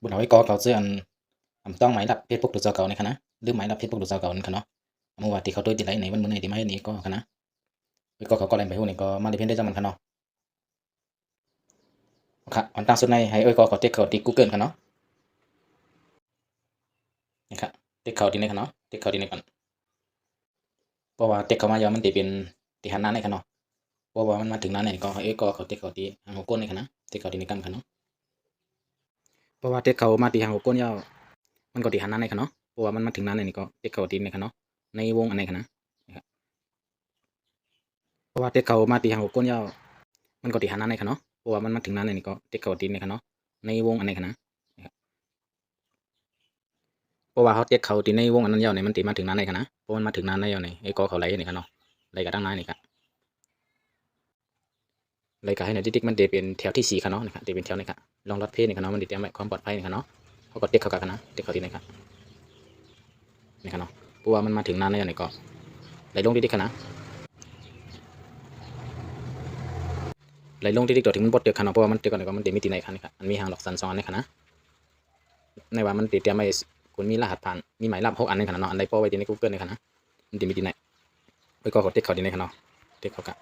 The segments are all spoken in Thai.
บุญเอาไว้กอเขาเสื้ออันอำต้องหมายรับเพจพวกตัวเจ้าเก่าในคณะหรือหมายรับเพจพวกตัวเจ้าเก่าในคณะเมื่อวานที่เขาตัวติดไหลไหนมันมื้อไหนที่ไม่นี้ก็คณะไว้ก็เขาก็อะไรไปหูนี่ก็มาได้เพียงได้จังมันคณะครับอันตั้งสุดในให้เอ้ยก็เขาติ๊กเขาติ๊ก Google กันเนาะนี่ครับติ๊กเขาที่ในคณะติ๊กเขาที่ในกันเพราะว่าติ๊กเขามายาวมันติเป็นติหันหน้าในคณะเพราะว่ามันมาถึงหน้าไหนก็เอ้ยก็เขาติ๊กเขาที่หางหัวก้นในคณะติ๊กเขาที่ในกันคณะ เพราะว่าเต็กเขามาตีหางหกก้นยาวมันก็ตีหันหน้าในค่ะเนาะเพราะว่ามันมาถึงหน้าในนี่ก็เต็กเขาตีในค่ะเนาะในวงอันไหนค่ะนะเพราะว่าเต็กเขามาตีหางหกก้นยาวมันก็ตีหันหน้าในค่ะเนาะเพราะว่ามันมาถึงหน้าในนี่ก็เต็กเขาตีในค่ะเนาะในวงอันไหนค่ะนะเพราะว่าเขาเต็กเขาตีในวงอันนั้นยาวเนี่ยมันตีมาถึงหน้าในค่ะนะเพราะมันมาถึงหน้าในยาวเนี่ยไอ้กอเขาไหลนี่ค่ะเนาะไหลกับด้านหน้านี่ค่ะไหลกับให้ในติ๊กมันเดเป็นแถวที่สี่ค่ะเนาะนะครับเดเป็นแถวนี่ค่ะ ลองรัดเพศนี่ครับเนาะมันติดเตรียมไว้ความปลอดภัยนี่ครับเนาะเขาก็เด็กเขากันนะเด็กเขาที่ไหนครับนี่ครับเนาะเพราะว่ามันมาถึงนานแล้วนี่ก็ไหลลงดิ๊กๆนะไหลลงดิ๊กๆตัวถึงมันบดเดือดขนาดเพราะว่ามันเดือดก่อนก็มันเดมีตีไหนครับนี่ครับมันมีหางหลอกสันซ้อนนี่ครับนะในว่ามันติดเตรียมไว้คุณมีรหัสผ่านมีหมายลับหกอันนี่ครับเนาะอันใดโป้ไว้ที่ใน Google นี่ครับนะมันเดมีตีไหนไปก็กดเด็กเขาที่ไหนครับเนาะเด็กเขากะ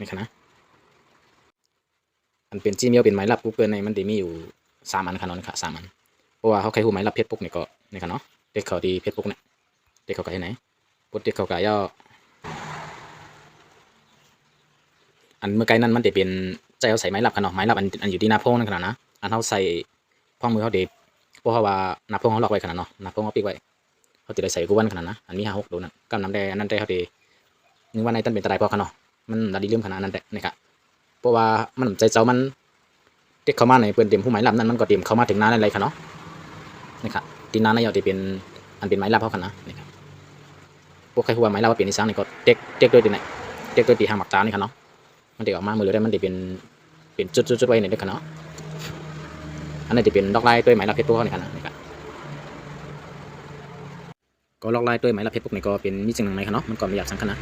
นี่ครับนะ อันเป็น Gmail เป็นหมายลับ Google ในมันจะมีอยู่สามอันค่ะเนาะนี่ค่ะสามอัน เพราะว่าเขาใครหูหมายลับเพจปุ๊กเนี่ยก็นี่ค่ะเนาะเด็กเขาดีเพจปุ๊กเนี่ยเด็กเขาไก่ไหนปุ๊เด็กเขาไก่ย่ออันเมื่อไกลนั้นมันจะเป็นใจเอาใส่ไม้ลับค่ะเนาะไม้ลับอันอันอยู่ที่หน้าโพงนั่นขนาดนะอันเขาใส่พ้องมือเขาเด็เพราะว่าหน้าโพงเขาล็อกไว้ขนาดเนาะหน้าโพงเขาปิดไว้เขาติดใส่กูวันขนาดนะอันมีห้าหกดูนั่นกำน้ำแดงอันนั้นได้เขาดีนึกว่าในต้นเป็นตะไลพอค่ะเนาะมันดัดีลืมขนาดนั้นแหละนี่ค่ะ เพราะว่ามันใจเจ้ามันเด็กเข้ามาในเปืนเต็มผู้หมายลับนั้นมันก็เต็มเข้ามาถึงนานอะไรค่ะเนาะนี่ครับตีนานนายอาที่เป็นอันเป็นหมายลับเขาค่ะนะนี่ครับพวกใครหัวหมายลับว่าเป็นนิสังนี่ก็เด็กเด็กด้วยตีไหนเด็กด้วยตีหางหมักตานี่ค่ะเนาะมันเด็กออกมามือเลยได้มันเด็กเป็นเป็นจุดจุดจุดไว้ในเด็กค่ะเนาะอันนี้จะเป็นล็อกไล่ด้วยหมายลับเพชรพวกเขานี่ค่ะนะนี่ครับก็ล็อกไล่ด้วยหมายลับเพชรพวกนี้ก็เป็นมิจฉาหนังในค่ะเนาะมันก็ไม่อยากสังขนะ